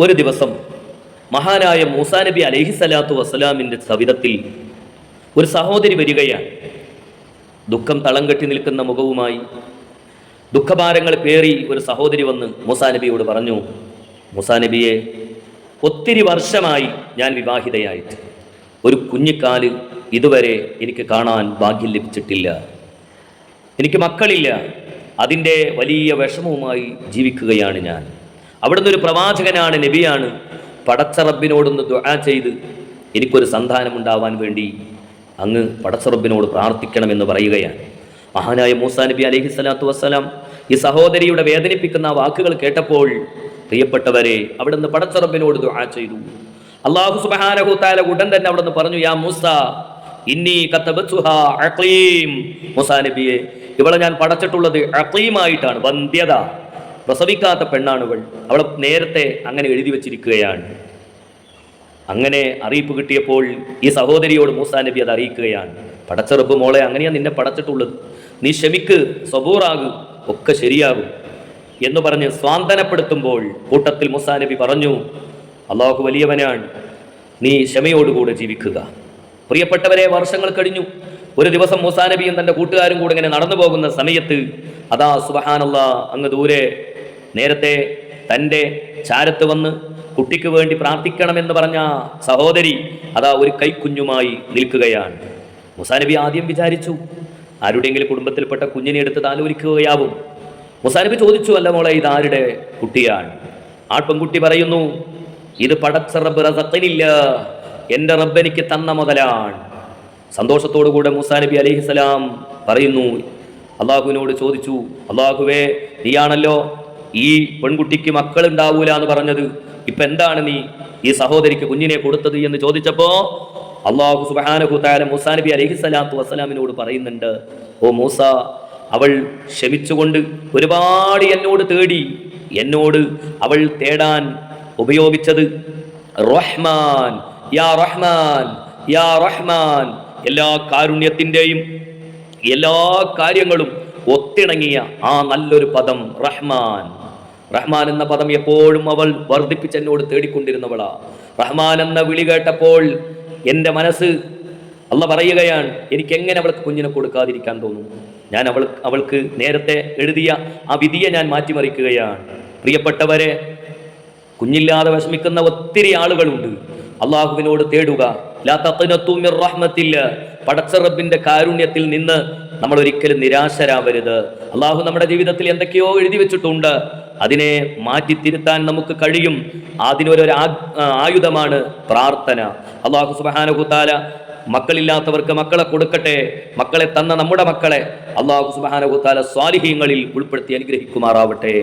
ഒരു ദിവസം മഹാനായ മൂസാ നബി അലൈഹി സ്വലാത്തു വസ്സലാമിന്റെ സവിധത്തിൽ ഒരു സഹോദരി വരികയാണ്. ദുഃഖം തളം കെട്ടി നിൽക്കുന്ന മുഖവുമായി ദുഃഖഭാരങ്ങൾ പേറി ഒരു സഹോദരി വന്ന് മൂസാ നബിയോട് പറഞ്ഞു മൂസാ നബിയെ ഒത്തിരി വർഷമായി ഞാൻ വിവാഹിതയായിട്ട്. ഒരു കുഞ്ഞിക്കാൽ ഇതുവരെ എനിക്ക് കാണാൻ ഭാഗ്യം ലഭിച്ചിട്ടില്ല. എനിക്ക് മക്കളില്ല. അതിന്റെ വലിയ വിഷമവുമായി ജീവിക്കുകയാണ് ഞാൻ. അവിടുന്ന് ഒരു പ്രവാചകനാണ് നബിയാണ്. പടച്ചറബിനോടൊന്ന് ദുആ ചെയ്ത് എനിക്കൊരു സന്താനം ഉണ്ടാവാൻ വേണ്ടി അങ്ങ് പടച്ചറബിനോട് പ്രാർത്ഥിക്കണമെന്ന് പറയുകയാണ്. മഹാനായ മൂസാ നബി അലൈഹി സ്വലാത്തു വസ്സലാം ഈ സഹോദരിയുടെ വേദനിപ്പിക്കുന്ന വാക്കുകൾ കേട്ടപ്പോൾ പ്രിയപ്പെട്ടവരെ അവിടുന്ന് പടച്ചറബിനോട് ദുആ ചെയ്തു. അള്ളാഹു സുബ്ഹാനഹു തആല ഉടൻ തന്നെ അവിടുന്ന് പറഞ്ഞു യാ മൂസ ഇന്നി മൂസാ ഇവളെ ഞാൻ പടച്ചിട്ടുള്ളത് അക്ലീമായിട്ടാണ് വന്ധ്യത. പ്രസവിക്കാത്ത പെണ്ണാണുകൾ അവൾ നേരത്തെ അങ്ങനെ എഴുതി വച്ചിരിക്കുകയാണ്. അങ്ങനെ അറിയിപ്പ് കിട്ടിയപ്പോൾ ഈ സഹോദരിയോട് മൂസാ നബി അത് അറിയിക്കുകയാണ്. പടച്ചെറുപ്പ് മോളെ അങ്ങനെയാ നിന്നെ പടച്ചിട്ടുള്ളത്. നീ ക്ഷമിക്ക് സ്വബൂറാകൂ ഒക്കെ ശരിയാകും എന്ന് പറഞ്ഞ് സ്വാന്തനപ്പെടുത്തുമ്പോൾ കൂട്ടത്തിൽ മൂസാ നബി പറഞ്ഞു അള്ളാഹു വലിയവനാണ്. നീ ക്ഷമയോടുകൂടെ ജീവിക്കുക. പ്രിയപ്പെട്ടവരെ വർഷങ്ങൾ കഴിഞ്ഞു. ഒരു ദിവസം മൂസാ നബിയും തന്റെ കൂട്ടുകാരും കൂടെ ഇങ്ങനെ നടന്നു പോകുന്ന സമയത്ത് അതാ സുബഹാനല്ല അങ്ങ് ദൂരെ നേരത്തെ തന്റെ ചാരത്ത് വന്ന് കുട്ടിക്ക് വേണ്ടി പ്രാർത്ഥിക്കണമെന്ന് പറഞ്ഞ സഹോദരി അതാ ഒരു കൈക്കുഞ്ഞുമായി നിൽക്കുകയാണ്. മുസാനബി ആദ്യം വിചാരിച്ചു ആരുടെയെങ്കിലും കുടുംബത്തിൽപ്പെട്ട കുഞ്ഞിനെ എടുത്ത് താലോലിക്കുകയാവും. മുസാനബി ചോദിച്ചു അല്ല മോളെ ഇത് ആരുടെ കുട്ടിയാണ്? പെൺകുട്ടി പറയുന്നു ഇത് പടച്ച റബ്ബ് റസത്തിനില്ല എന്റെ റബ്ബ് എനിക്ക് തന്ന മുതലാണ്. സന്തോഷത്തോടു കൂടെ മൂസാ നബി അലൈഹിസലാം പറയുന്നു അള്ളാഹുവിനോട് ചോദിച്ചു അള്ളാഹുവേ നീയാണല്ലോ ഈ പെൺകുട്ടിക്ക് മക്കൾ ഉണ്ടാവൂല എന്ന് പറഞ്ഞത് ഇപ്പൊ എന്താണ് നീ ഈ സഹോദരിക്ക് കുഞ്ഞിനെ കൊടുത്തത് എന്ന് ചോദിച്ചപ്പോ അള്ളാഹു സുബാനഹുത്താല മൂസാ നബി അലൈഹി സ്വലാത്തു വസ്സലാമിനോട് പറയുന്നുണ്ട് ഓ മൂസ അവൾ ക്ഷമിച്ചുകൊണ്ട് ഒരുപാട് എന്നോട് തേടി എന്നോട് അവൾ തേടാൻ ഉപയോഗിച്ചത് റഹ്മാൻ യാ റഹ്മാൻ യാ റഹ്മാൻ എല്ലാ കാരുണ്യത്തിന്റെയും എല്ലാ കാര്യങ്ങളും ഒത്തിണങ്ങിയ ആ നല്ലൊരു പദം റഹ്മാൻ. റഹ്മാൻ എന്ന പദം എപ്പോഴും അവൾ വർദ്ധിപ്പിച്ച് എന്നോട് തേടിക്കൊണ്ടിരുന്നവളാ. റഹ്മാൻ എന്ന വിളി കേട്ടപ്പോൾ എന്റെ മനസ്സ് അല്ല പറയുകയാണ് എനിക്ക് എങ്ങനെ അവൾക്ക് കുഞ്ഞിനെ കൊടുക്കാതിരിക്കാൻ തോന്നും? ഞാൻ അവൾ അവൾക്ക് നേരത്തെ എഴുതിയ ആ വിധിയെ ഞാൻ മാറ്റിമറിക്കുകയാണ്. പ്രിയപ്പെട്ടവരെ കുഞ്ഞില്ലാതെ വിഷമിക്കുന്ന ഒത്തിരി ആളുകളുണ്ട്. അള്ളാഹുവിനോട് തേടുക ലാ തഖ്നതു മിർ റഹ്മത്തില്ല. പടച്ച റബ്ബിന്റെ കാരുണ്യത്തിൽ നിന്ന് നമ്മൾ ഒരിക്കലും നിരാശരാവരുത്. അള്ളാഹു നമ്മുടെ ജീവിതത്തിൽ എന്തൊക്കെയോ എഴുതി വെച്ചിട്ടുണ്ട്. അതിനെ മാറ്റി തിരുത്താൻ നമുക്ക് കഴിയും. അതിനൊരു ആയുധമാണ് പ്രാർത്ഥന. അള്ളാഹു സുബാനുഹുത്താല മക്കളില്ലാത്തവർക്ക് മക്കളെ കൊടുക്കട്ടെ. മക്കളെ തന്ന നമ്മുടെ മക്കളെ അള്ളാഹു സുബാനുഹുത്താല സ്വാലിഹ്യങ്ങളിൽ ഉൾപ്പെടുത്തി അനുഗ്രഹിക്കുമാറാവട്ടെ.